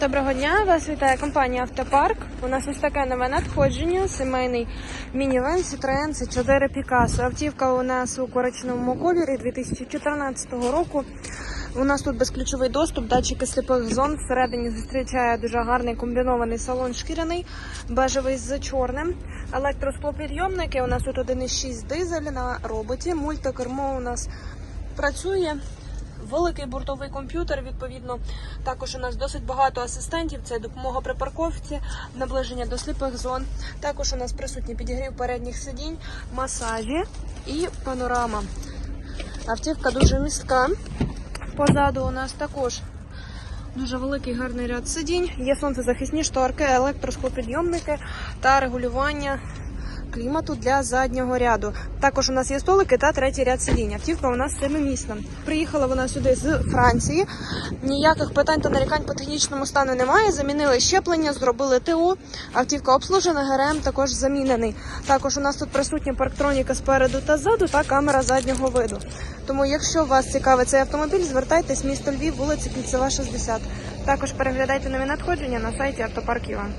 Доброго дня, вас вітає компанія Автопарк. У нас ось таке нове надходження, сімейний мінівен Citroen C4 Picasso. Автівка у нас у коричневому кольорі 2014 року. У нас тут безключовий доступ, датчики сліпих зон. Всередині зустрічає дуже гарний комбінований салон шкіряний, бежевий з чорним. Електросклопідйомники. У нас тут 1,6 дизель на роботі. Мультикермо у нас працює. Великий бортовий комп'ютер, відповідно, також у нас досить багато асистентів. Це допомога при парковці, наближення до сліпих зон. Також у нас присутній підігрів передніх сидінь, масажі і панорама. Автівка дуже містка. Позаду у нас також дуже великий гарний ряд сидінь. Є сонцезахисні шторки, електросклопідйомники та регулювання клімату для заднього ряду. Також у нас є столики та третій ряд сидіння. Автівка у нас семимісна. Приїхала вона сюди з Франції. Ніяких питань та нарікань по технічному стану немає. Замінили щеплення, зробили ТО. Автівка обслужена, ГРМ також замінений. Також у нас тут присутня парктроніка спереду та ззаду та камера заднього виду. Тому, якщо вас цікавить цей автомобіль, звертайтесь місто Львів, вулиця Кільцева, 60. Також переглядайте нові надходження на сайті Автопарк Іван.